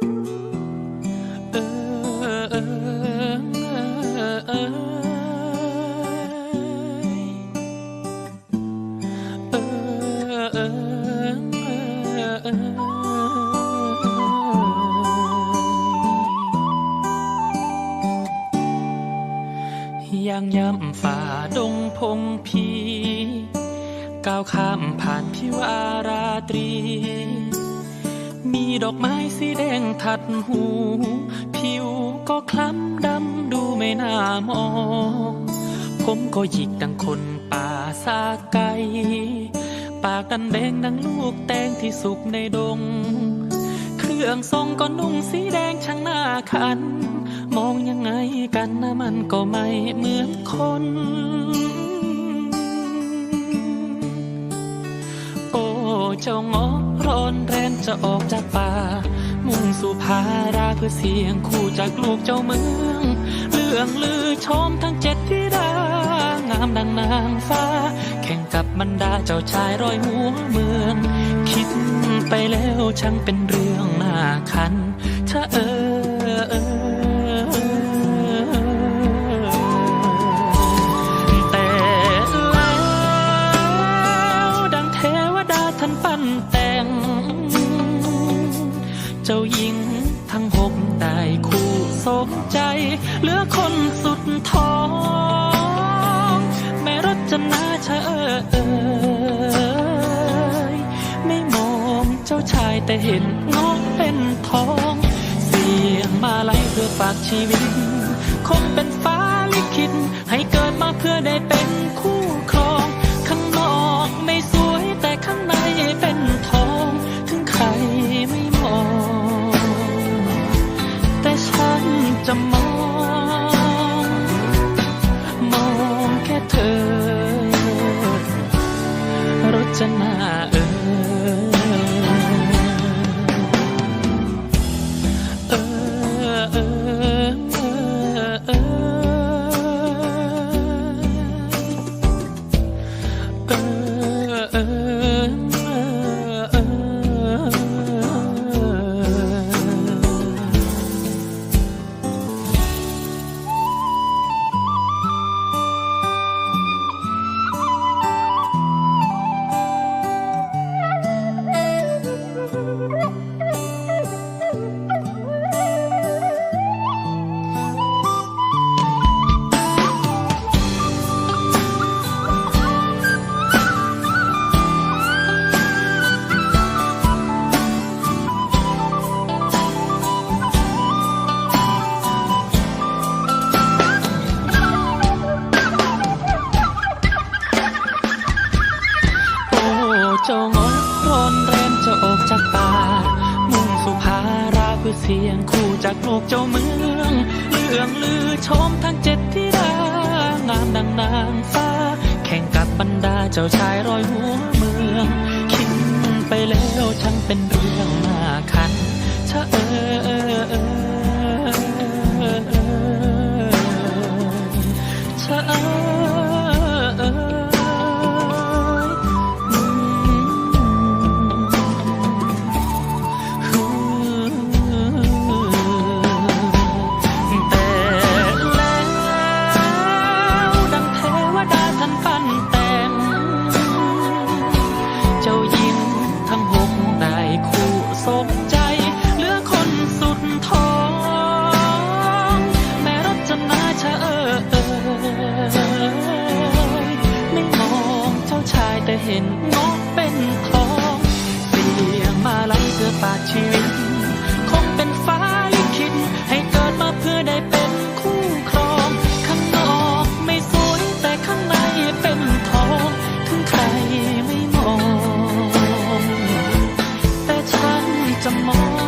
ย่งยำฝ่าดงพงพี ก้าวข้ามผ่านพิวอาราตรี ดอกไม้สีแดงทัดหู ผิวก็คล้ำดำดูไม่น่ามอง ผมก็หยิกดังคนป่าซาไกปากดันแดงดังลูกแตงที่สุกในดง เครื่องทรงก็นุ่งสีแดงช่างหน้าคัน มองยังไงกันนะมันก็ไม่เหมือนคนโอ้เจ้างอร้อ นแรนจะออกจากป่า มุ่งสู่พาราเพื่อเสียงคู่จากลูกเจ้าเมืองเรื่องลือชมทั้งเจ็ดที่ดางามดังนางฟ้า แข่งกับบรรดาเจ้าชายร้อยหัวเมือง คิดไปแล้วช่างเป็นเรื่องน่าคันถ้าเออเออ เจ้าหญิงทั้งหกได้คู่สมใจเหลือคนสุดท้องแม่รจนาเชอเอยไม่มองเจ้าชายแต่เห็นงอกเป็นทอง เสียงมาไล่เพื่อฝากชีวิตคงเป็นฟ้า จะมอง มองแค่เธอรจนา เจ้างอนร้อนแรมจะออกจากป่า มุ่งสุภาราเพื่อเสียงคู่จากโลกเจ้าเมืองเรื่องลือชมทั้งเจ็ดที่ดางามดังนางฟ้า แข่งกับบรรดาเจ้าชายรอยหัวเมือง คิดไปแล้วช่างเป็นเรื่องน่าคันชะเออเออเออ นจ